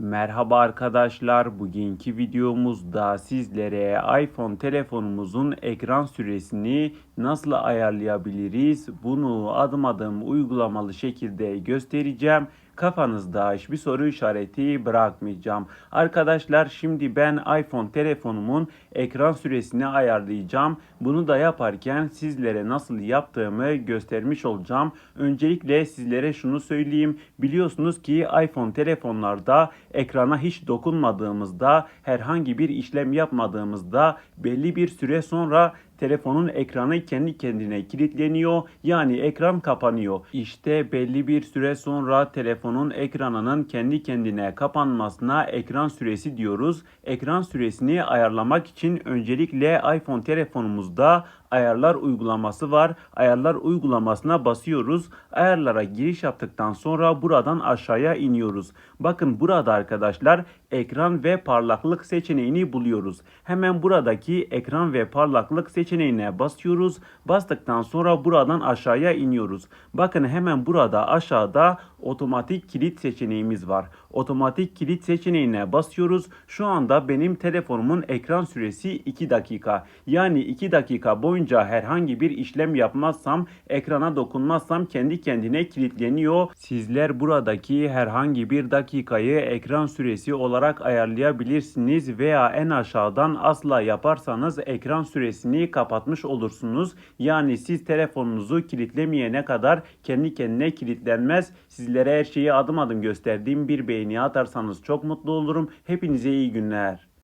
Merhaba arkadaşlar. Bugünkü videomuzda sizlere iPhone telefonumuzun ekran süresini nasıl ayarlayabiliriz? Bunu adım adım uygulamalı şekilde göstereceğim. Kafanızda hiçbir soru işareti bırakmayacağım. Arkadaşlar şimdi ben iPhone telefonumun ekran süresini ayarlayacağım. Bunu da yaparken sizlere nasıl yaptığımı göstermiş olacağım. Öncelikle sizlere şunu söyleyeyim. Biliyorsunuz ki iPhone telefonlarda ekrana hiç dokunmadığımızda, herhangi bir işlem yapmadığımızda belli bir süre sonra telefonun ekranı kendi kendine kilitleniyor. Yani ekran kapanıyor. İşte belli bir süre sonra telefonun ekranının kendi kendine kapanmasına ekran süresi diyoruz. Ekran süresini ayarlamak için öncelikle iPhone telefonumuzda ayarlar uygulaması var. Ayarlar uygulamasına basıyoruz. Ayarlara giriş yaptıktan sonra buradan aşağıya iniyoruz. Bakın burada arkadaşlar ekran ve parlaklık seçeneğini buluyoruz. Hemen buradaki ekran ve parlaklık seçeneğine basıyoruz. Bastıktan sonra buradan aşağıya iniyoruz. Bakın hemen burada aşağıda otomatik kilit seçeneğimiz var. Otomatik kilit seçeneğine basıyoruz. Şu anda benim telefonumun ekran süresi 2 dakika. Yani 2 dakika boyunca herhangi bir işlem yapmazsam, ekrana dokunmazsam kendi kendine kilitleniyor. Sizler buradaki herhangi bir dakikayı ekran süresi olarak ayarlayabilirsiniz veya en aşağıdan asla yaparsanız ekran süresini kapatmış olursunuz. Yani siz telefonunuzu kilitlemeyene kadar kendi kendine kilitlenmez. Sizlere her şeyi adım adım gösterdiğim bir beğeni atarsanız çok mutlu olurum. Hepinize iyi günler.